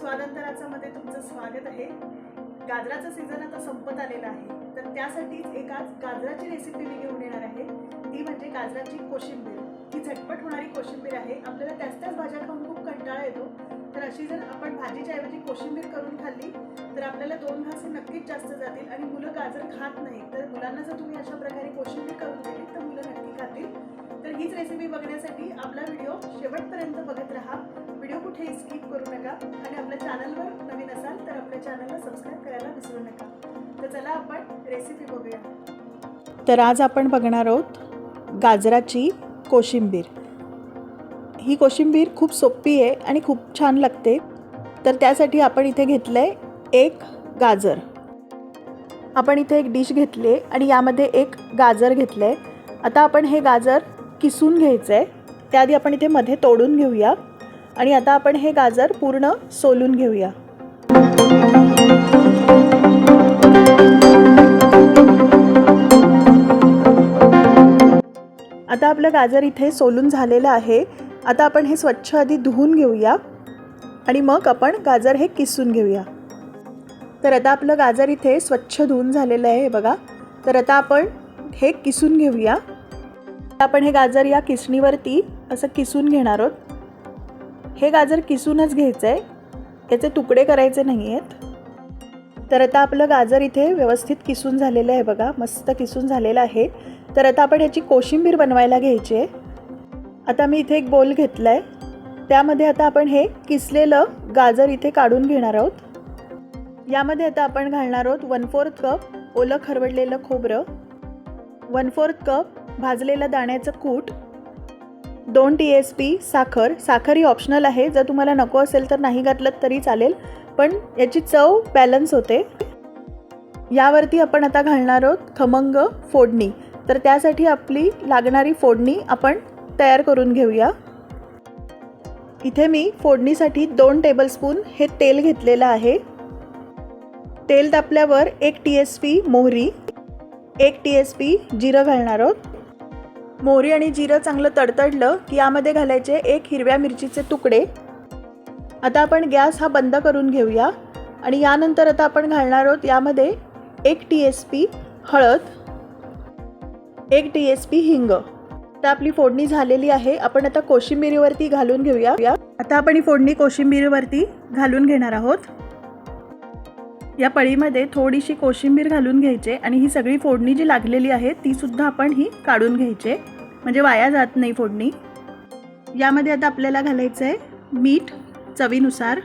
स्वादंतराचा मध्ये तुमचं स्वागत आहे. गाजराचा सीझन आता संपत आलेला आहे. तर त्यासाठीच एक आज गाजराची रेसिपी मी घेऊन येणार आहे. ती म्हणजे गाजराची कोशिंबीर. ही झटपट होणारी कोशिंबीर आहे. आपल्याला त्याच त्याच भाज्या खाऊन खूप कंटाळा येतो. तर अशी जर आपण भाजीच्या ऐवजी कोशिंबीर करून खाल्ली तर आपल्याला दोन घास नक्कीच जास्त जातील आणि मुलं गाजर खात नाही तर मुलांना जर तुम्ही अशा प्रकारे कोशिंबीर करून दिली तर मुलं नक्की खातील. तर हीच रेसिपी बघण्यासाठी आपला व्हिडिओ शेवटपर्यंत बघत राहा. व्हिडिओ कुठेही स्किप करू नका आणि आपल्या चॅनलवर नवीन असाल तर आपल्या चॅनलला सबस्क्राईब करायला विसरू नका. तर चला आपण रेसिपी बघूया. तर आज आपण बघणार आहोत गाजराची कोशिंबीर. ही कोशिंबीर खूप सोपी आहे आणि खूप छान लागते. तर त्यासाठी आपण इथे घेतलं आहे एक गाजर. आपण इथे एक डिश घेतली आहे आणि यामध्ये एक गाजर घेतलं आहे आता आपण हे गाजर किसून घ्यायचं आहे त्याआधी आपण इथे मध्ये तोडून घेऊया. आणि आता आपण हे गाजर पूर्ण सोलून घेऊया. आता आपलं गाजर इथे सोलून झालेलं आहे. आता आपण हे स्वच्छ आधी धुवून घेऊया आणि मग आपण गाजर हे किसून घेऊया. तर आता आपलं गाजर इथे स्वच्छ धुवून झालेलं आहे हे बघा. तर आता आपण हे किसून घेऊया. आपण हे गाजर या किसणीवरती असं किसून घेणार आहोत. हे गाजर किसूनच घ्यायचं आहे याचे तुकडे करायचे नाही आहेत तर आता आपलं गाजर इथे व्यवस्थित किसून झालेलं आहे बघा. मस्त किसून झालेलं आहे. तर आता आपण याची कोशिंबीर बनवायला घ्यायची आहे. आता मी इथे एक बोल घेतला आहे त्यामध्ये आता आपण हे किसलेलं गाजर इथे काढून घेणार आहोत. यामध्ये आता आपण घालणार आहोत वन फोर्थ कप ओलं खरवडलेलं खोबरं. वन फोर्थ कप भाजलेलं दाण्याचं कूट. दोन टी एस पी साखर. साखर ही ऑप्शनल आहे. जर तुम्हाला नको असेल तर नाही घातलं तरी चालेल. पण याची चव बॅलन्स होते. यावरती आपण आता घालणार आहोत खमंग फोडणी. तर त्यासाठी आपली लागणारी फोडणी आपण तयार करून घेऊया. इथे मी फोडणीसाठी दोन टेबलस्पून हे तेल घेतलेलं आहे. तेल तापल्यावर एक टी एस पी मोहरी एक टी एस पी जिरं घालणार आहोत. मोहरी आणि जिरं चांगलं तडतडलं की यामध्ये घालायचे एक हिरव्या मिरचीचे तुकडे. आता आपण गॅस हा बंद करून घेऊया. आणि यानंतर आता आपण घालणार आहोत यामध्ये एक टी एस पी हळद एक टी एस पी हिंग. आता आपली फोडणी झालेली आहे. आपण आता कोशिंबिरीवरती घालून घेऊया. आता आपण ही फोडणी कोशिंबिरीवरती घालून घेणार आहोत. या पळीमध्ये थोडीशी कोशिंबीर घालून घ्यायचे आणि ही सगळी फोडणी जी लागलेली आहे ती सुद्धा आपण ही काढून घ्यायचे. म्हणजे वाया जात नाही फोडणी. यामध्ये आता आपल्याला घालायचं आहे मीठ चवीनुसार.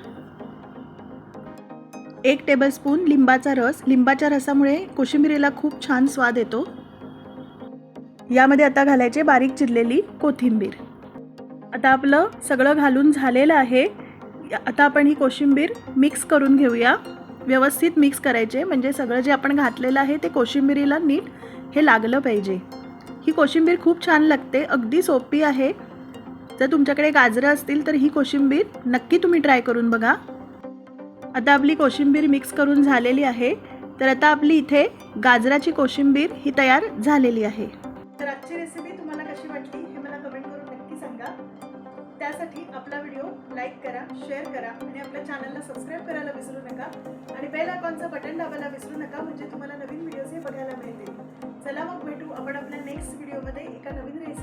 एक टेबलस्पून लिंबाचा रस. लिंबाच्या रसामुळे कोशिंबिरीला खूप छान स्वाद येतो. यामध्ये आता घालायचे बारीक चिरलेली कोथिंबीर. आता आपलं सगळं घालून झालेलं आहे. आता आपण ही कोशिंबीर मिक्स करून घेऊया. व्यवस्थित मिक्स करायचे. म्हणजे सगळं जे आपण घातलेलं आहे ते कोशिंबिरीला नीट हे लागलं पाहिजे. ही कोशिंबीर खूप छान लागते. अगदी सोपी आहे. जर तुमच्याकडे गाजरं असतील तर ही कोशिंबीर नक्की तुम्ही ट्राय करून बघा. आता आपली कोशिंबीर मिक्स करून झालेली आहे. तर आता आपली इथे गाजराची कोशिंबीर ही तयार झालेली आहे. तर आजची रेसिपी तुम्हाला कशी वाटली हे मला कमेंट करून नक्की सांगा. त्यासाठी आपला व्हिडिओ लाईक करा शेअर करा आणि आपल्या चॅनलला सबस्क्राईब करायला विसरू नका. आणि बेल आयकॉनचं बटन दाबायला विसरू नका म्हणजे तुम्हाला नवीन व्हिडिओज हे बघायला मिळतील. चला मग भेटू आपण आपल्या नेक्स्ट व्हिडिओमध्ये एका नवीन रेसिपी